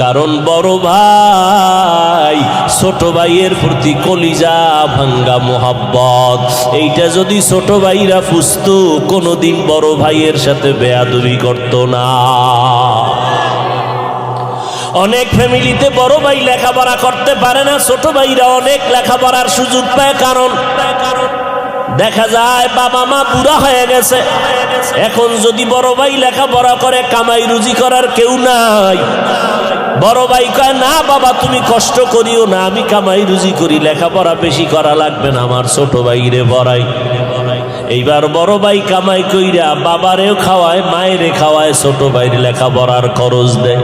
কারণ বড় ভাই, ছোট ভাইয়ের প্রতি কলিজা ভাঙ্গা মোহাব্বত। এইটা যদি ছোট ভাইরা পুষতো কোনোদিন বড় ভাইয়ের সাথে বেয়াদবি করতো না। অনেক ফ্যামিলিতে বড় ভাই লেখাপড়া করতে পারে না, ছোট ভাইরা অনেক লেখাপড়ার সুযোগ পায়, কারণ দেখা যায় বাবা মা বুড়া হয়ে গেছে। এখন যদি বড় ভাই লেখাপড়া করে, কামাই রুজি করার কেউ নাই। বড় ভাই কয়, না বাবা, তুমি কষ্ট করিও না, আমি কামাই রুজি করি, লেখাপড়া বেশি করা লাগবে না আমার ছোট ভাই রে পড়াই এইবার বড় ভাই কামাই কইরা বাবারেও খাওয়ায়, মায়েরে খাওয়ায়, ছোট ভাইয়ের লেখাপড়ার খরচ দেয়।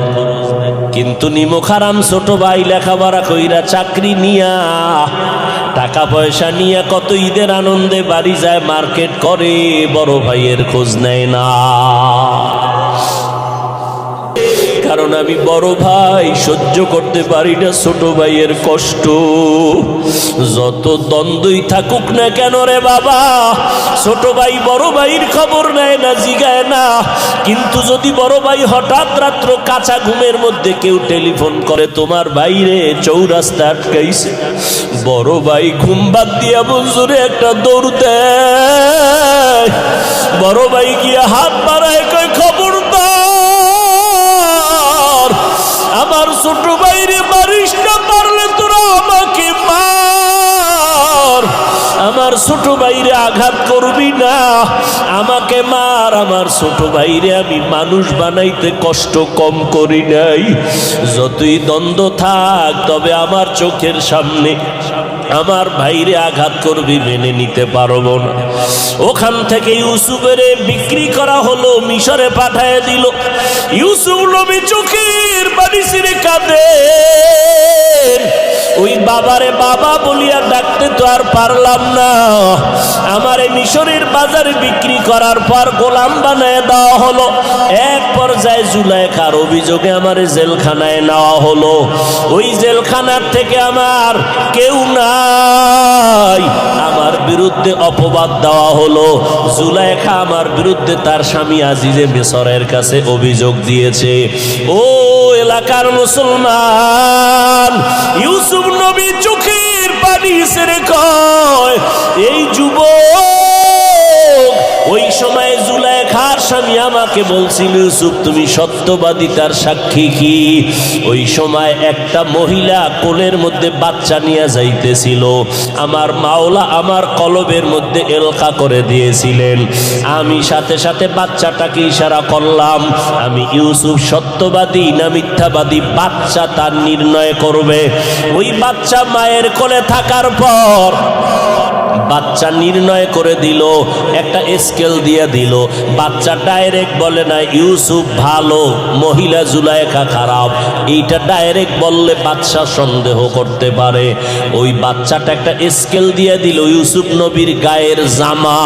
কিন্তু নিমুখারাম ছোট ভাই লেখাপড়া কইরা চাকরি নিয়া, টাকা পয়সা নিয়ে কত ঈদের আনন্দে বাড়ি যায়, মার্কেট করে, বড় ভাইয়ের খোঁজ নেয় না। কারণ আমি বড় ভাই, সহ্য করতে পারি না ছোট ভাইয়ের কষ্ট। যত দ্বন্দ্বই থাকুক না কেন রে বাবা, ছোট ভাই বড় ভাইয়ের খবর নেয় না, জিগায় না। কিন্তু যদি বড় ভাই হঠাৎ রাত্র কাঁচা ঘুমের মধ্যে কেউ টেলিফোন করে, তোমার বাইরে চৌরাস্তা আটকাইছে। বড় ভাই ঘুম বাদ দিয়া বন্ধুরে একটা দৌড় দেয়। বড় ভাই গিয়া হাত বাড়ায়, কয় ছোট বাইরে মারিস না পারলে তোরা আমাকে মার। আমার ছোট বাইরে আঘাত করবি না, আমাকে মার। আমার ছোট বাইরে আমি মানুষ বানাইতে কষ্ট কম করি নাই। যতই দ্বন্দ্ব থাক, তবে আমার চোখের সামনে আমার ভাইরে আঘাত করবি, মেনে নিতে পারব না। ওখান থেকে ইউসুফের বিক্রি করা হলো, মিশরে পাঠায় দিল। ইউসুফ নবী চোখের বাড়ি ছিঁড়ে কাঁদে। ওই বাবারে বাবা বলিয়া ডাকতে তো আর পারলাম না। আমার এই মিশরের বাজারে বিক্রি করার পর গোলাম বানায় দেওয়া হলো। এক পর্যায়ে জুলাইখার অভিযোগে আমার জেলখানায় নেওয়া হলো। ওই জেলখানার থেকে আমার কেউ নাই আমার বিরুদ্ধে অপবাদ দেওয়া হলো। জুলাইখা আমার বিরুদ্ধে তার স্বামী আজিজে মেসরের কাছে অভিযোগ দিয়েছে। ও এলাকার মুসলমান, ইউসুফ নবী চোখের পানি সেরে কয়, এই যুবক, ওই সময় জুলাইখার স্বামী আমাকে বলছিল, ইউসুফ, তুমি সত্যবাদী, তার সাক্ষী কি? ওই সময় একটা মহিলা কোলের মধ্যে বাচ্চা নিয়ে যাইতেছিল। আমার মাওলা আমার কলবের মধ্যে এলকা করে দিয়েছিলেন। আমি সাথে সাথে বাচ্চাটাকে ইশারা করলাম, আমি ইউসুফ সত্যবাদী না মিথ্যাবাদী? বাচ্চা তার নির্ণয় করবে। ওই বাচ্চা মায়ের কোলে থাকার পর বাচ্চা নির্ণয় করে দিল, একটা স্কেল দিয়ে দিল। বাচ্চা ডাইরেক্ট বলে না, ইউসুফ ভালো, মহিলা জুলাইখা খারাপ। এইটা ডাইরেক্ট বললে বাচ্চা সন্দেহ করতে পারে। ওই বাচ্চাটা একটা স্কেল দিয়ে দিল, ইউসুফ নবীর গায়ের জামা।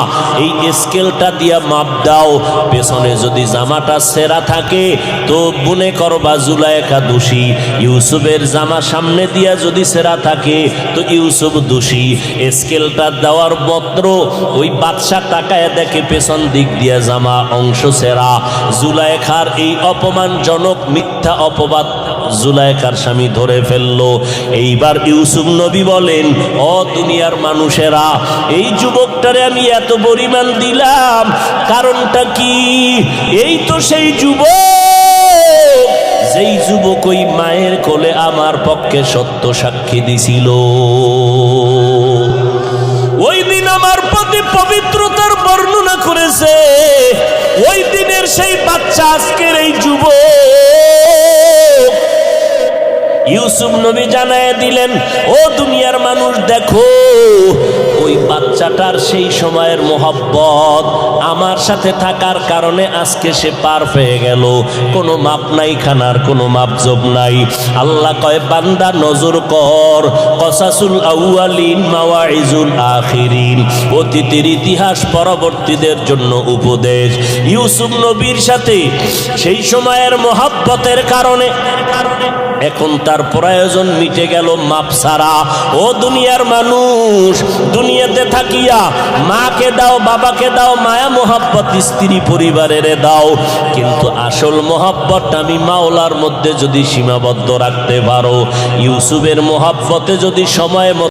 এই স্কেলটা দিয়া মাপ দাও। পেছনে যদি জামাটা সেরা থাকে, তো মনে করবা জুলাইখা দোষী। ইউসুফের জামা সামনে দিয়া যদি সেরা থাকে, তো ইউসুফ দোষী। স্কেলটা দেওয়ার পত্র ওই বাদশাহ টাকায় দেখে পেছন দিক দিয়ে জামা অংশ সেরা। জুলাইখার এই অপমানজনক মিথ্যা অপবাদ জুলাইখার স্বামী ধরে ফেলল। এইবার ইউসুফ নবী বলেন ও দুনিয়ার মানুষেরা, এই যুবকটারে আমি এত পরিমাণ দিলাম, কারণটা কি? এই তো সেই যুবক, যেই যুবক ওই মায়ের কোলে আমার পক্ষে সত্য সাক্ষী দিছিল। সেই বাচ্চা আজকের এই যুব ইউসুফ নবী জানায় দিলেন ও দুনিয়ার মানুষ দেখো ওই বাচ্চাটার সেই সময়ের মোহব্বত আমার সাথে থাকার কারণে আজকে সে পার পেয়ে গেল। কোনো মাপ নাই খানার, কোনো মাপজব নাই। আল্লাহ কয়, বান্দা, নজর কর। কসাসুল আউয়ালিন মাওয়াইজুল আখিরিন। অতীতের ইতিহাস পরবর্তীদের জন্য উপদেশ। ইউসুফ নবীর সাথে সেই সময়ের মোহাব্বতের কারণে এখন তার প্রয়োজন মিটে গেল মাপ সারা ও দুনিয়ার মানুষ, দুনিয়াতে থাকিয়া মাকে দাও, বাবাকে দাও, মায়া, মোহাব্বত, স্ত্রী পরিবারের দাও। কিন্তু আসল মোহাব্বত আমি মাওলার মধ্যে যদি সীমাবদ্ধ রাখতে পারো, ইউসুফের মোহাব্বতে যদি সময়